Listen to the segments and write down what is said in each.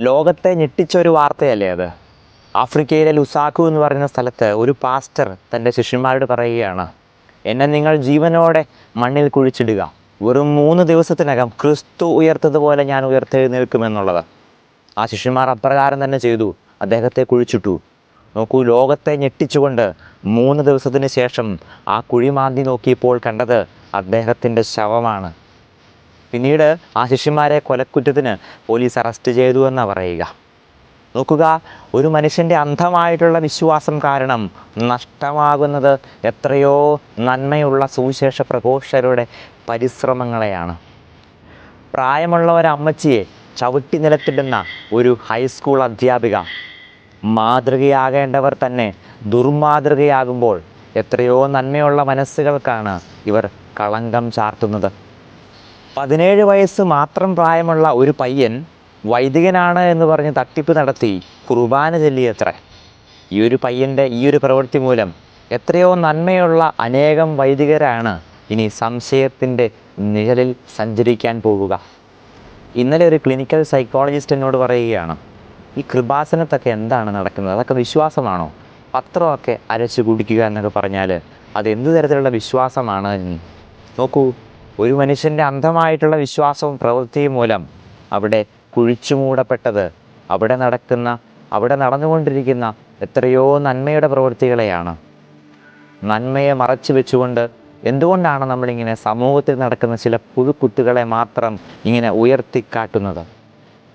ലോകത്തെ ഞെട്ടിച്ച ഒരു വാർത്തയല്ലേ അത്? ആഫ്രിക്കയിലെ ലുസാക്കു എന്ന് പറയുന്ന സ്ഥലത്ത് ഒരു പാസ്റ്റർ തന്റെ ശിഷ്യന്മാരോട് പറയുകയാണ് എന്നെ നിങ്ങൾ ജീവനോടെ മണ്ണിൽ കുഴിച്ചിടുക. വെറും മൂന്ന് ദിവസത്തിനകം ക്രിസ്തു ഉയർത്തതുപോലെ ഞാൻ ഉയർത്തെഴുന്നേൽക്കുമെന്നുള്ളത്. ആ ശിഷ്യന്മാർ അപ്രകാരം തന്നെ ചെയ്തു അദ്ദേഹത്തെ കുഴിച്ചിട്ടു. നോക്കൂ ലോകത്തെ ഞെട്ടിച്ചുകൊണ്ട് മൂന്ന് ദിവസത്തിന് ശേഷം ആ കുഴി മാന്തി നോക്കിയപ്പോൾ കണ്ടത് അദ്ദേഹത്തിന്റെ ശവമാണ്. പിന്നീട് ആ ശിഷ്യന്മാരെ കൊലക്കുറ്റത്തിന് പോലീസ് അറസ്റ്റ് ചെയ്തു എന്നാണ് പറയുക. നോക്കുക ഒരു മനുഷ്യന്റെ അന്ധമായിട്ടുള്ള വിശ്വാസം കാരണം നഷ്ടമാകുന്നത് എത്രയോ നന്മയുള്ള സുവിശേഷ പ്രഘോഷകരുടെ പരിശ്രമങ്ങളെയാണ്. പ്രായമുള്ള ഒരമ്മച്ചിയെ ചവിട്ടി നിലത്തിടുന്ന ഒരു ഹൈസ്കൂൾ അധ്യാപിക മാതൃകയാകേണ്ടവർ തന്നെ ദുർമാതൃകയാകുമ്പോൾ എത്രയോ നന്മയുള്ള മനസ്സുകൾക്കാണ് ഇവർ കളങ്കം ചാർത്തുന്നത്. പതിനേഴ് വയസ്സ് മാത്രം പ്രായമുള്ള ഒരു പയ്യൻ വൈദികനാണ് എന്ന് പറഞ്ഞ് തട്ടിപ്പ് നടത്തി കുർബാന ചൊല്ലിയത്രേ. ഈ ഒരു പയ്യന്റെ ഈ ഒരു പ്രവൃത്തി മൂലം എത്രയോ നന്മയുള്ള അനേകം വൈദികരാണ് ഇനി സംശയത്തിന്റെ നിഴലിൽ സഞ്ചരിക്കാൻ പോവുക ഇന്നലെ ഒരു ക്ലിനിക്കൽ സൈക്കോളജിസ്റ്റ് എന്നോട് പറയുകയാണ് ഈ കൃപാസനത്തൊക്കെ എന്താണ് നടക്കുന്നത്? അതൊക്കെ വിശ്വാസമാണോ? പത്രമൊക്കെ അരച്ചു കുടിക്കുക എന്നൊക്കെ പറഞ്ഞാൽ അത് എന്ത് തരത്തിലുള്ള വിശ്വാസമാണ്? നോക്കൂ ഒരു മനുഷ്യന്റെ അന്ധമായിട്ടുള്ള വിശ്വാസവും പ്രവൃത്തിയും മൂലം അവിടെ കുഴിച്ചു മൂടപ്പെട്ടത് അവിടെ നടക്കുന്ന അവിടെ നടന്നുകൊണ്ടിരിക്കുന്ന എത്രയോ നന്മയുടെ പ്രവൃത്തികളെയാണ്. നന്മയെ മറച്ചു വെച്ചുകൊണ്ട് എന്തുകൊണ്ടാണ് നമ്മളിങ്ങനെ സമൂഹത്തിൽ നടക്കുന്ന ചില പുഴുക്കുത്തുകളെ മാത്രം ഇങ്ങനെ ഉയർത്തിക്കാട്ടുന്നത്?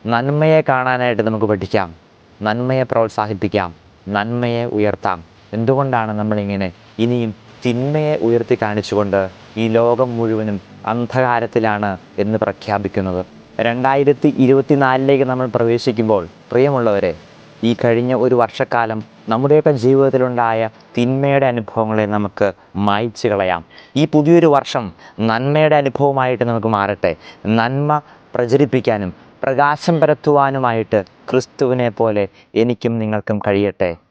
നന്മയെ കാണാനായിട്ട് നമുക്ക് പഠിക്കാം. നന്മയെ പ്രോത്സാഹിപ്പിക്കാം. നന്മയെ ഉയർത്താം. എന്തുകൊണ്ടാണ് നമ്മളിങ്ങനെ ഇനിയും തിന്മയെ ഉയർത്തി കാണിച്ചുകൊണ്ട് ഈ ലോകം മുഴുവനും അന്ധകാരത്തിലാണ് എന്ന് പ്രഖ്യാപിക്കുന്നത്. രണ്ടായിരത്തി ഇരുപത്തിനാലിലേക്ക് നമ്മൾ പ്രവേശിക്കുമ്പോൾ പ്രിയമുള്ളവരെ ഈ കഴിഞ്ഞ ഒരു വർഷക്കാലം നമ്മുടെയൊക്കെ ജീവിതത്തിലുണ്ടായ തിന്മയുടെ അനുഭവങ്ങളെ നമുക്ക് മായ്ച്ചു കളയാം. ഈ പുതിയൊരു വർഷം നന്മയുടെ അനുഭവമായിട്ട് നമുക്ക് മാറട്ടെ. നന്മ പ്രചരിപ്പിക്കാനും പ്രകാശം പരത്തുവാനുമായിട്ട് ക്രിസ്തുവിനെ പോലെ എനിക്കും നിങ്ങൾക്കും കഴിയട്ടെ.